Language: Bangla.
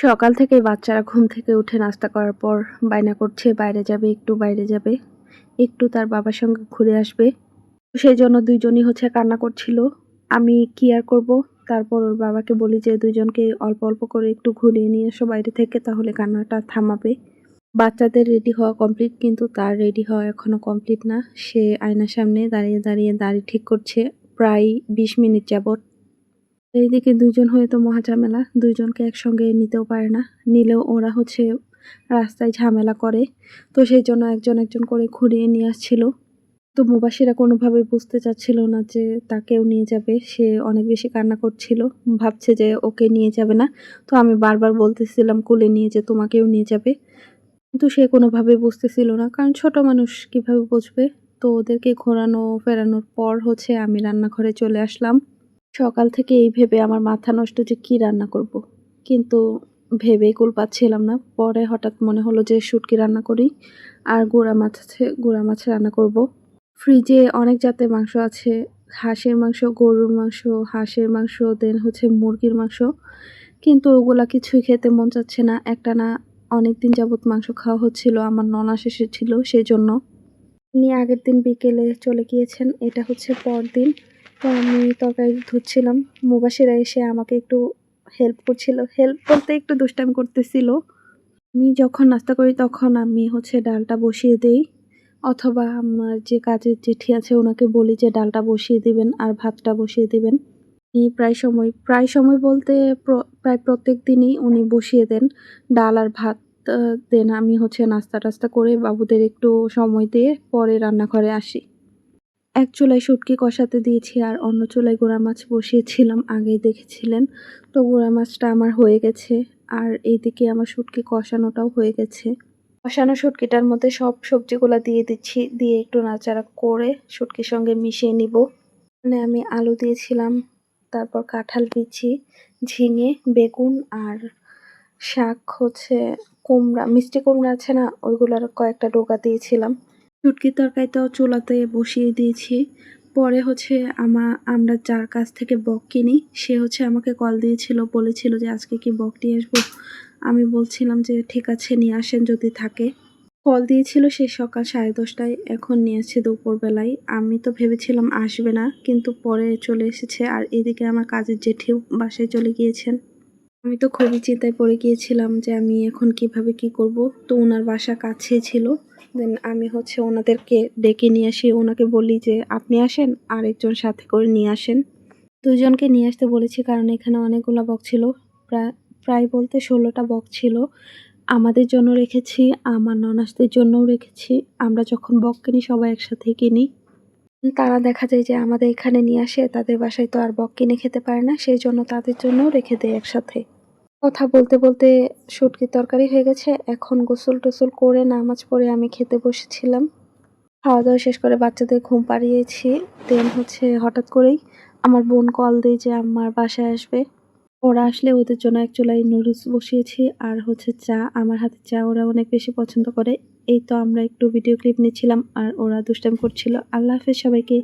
সকাল থেকেই বাচ্চারা ঘুম থেকে উঠে নাস্তা করার পর বায়না করছে, বাইরে যাবে, একটু বাইরে যাবে, একটু তার বাবার সঙ্গে ঘুরে আসবে। সেই জন্য দুইজনই হচ্ছে কান্না করছিল। আমি কি আর করব? তারপর ওর বাবাকে বলি যে, দুইজনকে অল্প অল্প করে একটু ঘুরিয়ে নিয়ে এসো বাইরে থেকে, তাহলে কান্নাটা থামাবে। বাচ্চাদের রেডি হওয়া কমপ্লিট কিন্তু তার রেডি হওয়া এখনও কমপ্লিট না। সে আয়নার সামনে দাঁড়িয়ে দাঁড়িয়ে দাড়ি ঠিক করছে। প্রায় বিশ মিনিট যাবত এইদিকে দুইজন হয়তো মহাঝামেলা দুজনকে একসঙ্গে নিতেও পারে না। নিলেও ওরা হচ্ছে রাস্তায় ঝামেলা করে। তো সেই জন্য একজন একজন করে ঘুরিয়ে নিয়ে আসছিল। তো মুবাসিরা কোনোভাবে বুঝতে চাচ্ছিল না যে তাকেও নিয়ে যাবে। সে অনেক বেশি কান্না করছিল, ভাবছে যে ওকে নিয়ে যাবে না। তো আমি বারবার বলতেছিলাম, কুলে নিয়ে যে তোমাকেও নিয়ে যাবে। কিন্তু সে কোনোভাবে বুঝতেছিল না, কারণ ছোট মানুষ কীভাবে বুঝবে? তো ওদেরকে ঘোরানো ফেরানোর পর হচ্ছে আমি রান্নাঘরে চলে আসলাম। সকাল থেকে এই ভেবে আমার মাথা নষ্ট যে কি রান্না করব। কিন্তু ভেবেই কুল পাচ্ছিলাম না। পরে হঠাৎ মনে হলো যে শুটকি রান্না করি আর গুঁড়া মাছ আছে, গুঁড়া মাছ রান্না করব। ফ্রিজে অনেক জাতের মাংস আছে। হাঁসের মাংস, গরুর মাংস, হাঁসের মাংস, দেন হচ্ছে মুরগির মাংস। কিন্তু ওগুলা কিছুই খেতে মন চাচ্ছে না। একটা না অনেক দিন যাবত মাংস খাওয়া হচ্ছিল, আমার ননাস এসেছিল সেই জন্য উনি আগের দিন বিকেলে চলে গিয়েছেন। এটা হচ্ছে পরদিন। তো আমি তরকারি ধুচ্ছিলাম। মুবাসিরা এসে আমাকে একটু হেল্প করছিল। হেল্প বলতে একটু দুষ্টামি করতেছিল। আমি যখন নাস্তা করি তখন আমি হচ্ছে ডালটা বসিয়ে দেই। অথবা আমার যে কাজের চিঠি আছে, ওনাকে বলি যে ডালটা বসিয়ে দিবেন আর ভাতটা বসিয়ে দিবেন। উনি প্রায় সময় প্রায় সময় বলতে প্রায় প্রত্যেক দিনই উনি বসিয়ে দেন ডাল আর ভাত দেন আমি হচ্ছে নাস্তা টাস্তা করে বাবুদের একটু সময় দিয়ে পরে রান্নাঘরে আসি। এক চুলায় শুটকি কষাতে দিয়েছি আর অন্য চুলায় গোড়া মাছ বসিয়েছিলাম, আগেই দেখেছিলেন। তো গোড়া মাছটা আমার হয়ে গেছে আর এইদিকে আমার শুটকি কষানোটাও হয়ে গেছে। কষানো শুটকিটার মধ্যে সব সবজিগুলো দিয়ে দিচ্ছি, দিয়ে একটু নাড়াচাড়া করে শুটকির সঙ্গে মিশিয়ে নিব। মানে আমি আলু দিয়েছিলাম, তারপর কাঁঠাল বিচি, ঝিঙে, বেগুন আর শাক হচ্ছে কুমড়া, মিষ্টি কুমড়া আছে না, ওইগুলোর কয়েকটা ডোকা দিয়েছিলাম। শুটকির তরকারিটাও চুলাতে বসিয়ে দিয়েছি। পরে হচ্ছে আমা, আমরা যার কাছ থেকে বক কিনি, সে হচ্ছে আমাকে কল দিয়েছিল, বলেছিল যে আজকে কি বক নিয়ে আসব। আমি বলছিলাম যে ঠিক আছে, নিয়ে আসেন যদি থাকে। কল দিয়েছিল সে সকাল সাড়ে দশটায়, এখন নিয়ে আসছে দুপুরবেলায়। আমি তো ভেবেছিলাম আসবে না, কিন্তু পরে চলে এসেছে। আর এদিকে আমার কাজের জেঠিও বাসায় চলে গিয়েছেন। আমি তো খুবই চিন্তায় পড়ে গিয়েছিলাম যে আমি এখন কীভাবে কি করব। তো ওনার বাসা কাছে ছিল। দেন আমি হচ্ছে ওনাদেরকে ডেকে নিয়ে আসি। ওনাকে বলি যে, আপনি আসেন আর একজন সাথে করে নিয়ে আসেন। দুজনকে নিয়ে আসতে বলেছি কারণ এখানে অনেকগুলো বক ছিল। প্রায় প্রায় বলতে ষোলোটা বক ছিল। আমাদের জন্য রেখেছি, আমার ননাসদের জন্যও রেখেছি। আমরা যখন বক কিনি, সবাই একসাথে কিনি। তারা দেখা যায় যে আমাদের এখানে নিয়ে আসে, তাদের বাসায় তো আর বক কিনে খেতে পারে না, সেই জন্য তাদের জন্য রেখে দেয় একসাথে। কথা বলতে বলতে শুটকির তরকারি হয়ে গেছে, এখন গোসল টোসল করে নামাজ পড়ে আমি খেতে বসেছিলাম। খাওয়া দাওয়া শেষ করে বাচ্চাদের ঘুম পাড়িয়েছি, দেন হচ্ছে হঠাৎ করেই আমার বোন কল দেয় যে আমার বাসায় আসবে। ওরা আসলে ওদের জন্য এক চুলাই নুডলস বসিয়েছি আর হচ্ছে চা। আমার হাতে চা ওরা অনেক বেশি পছন্দ করে। এই তো আমরা একটু ভিডিও ক্লিপ নিচ্ছিলাম আর ওরা দুষ্টাম করছিল। আল্লাহ হাফেজ সবাইকে।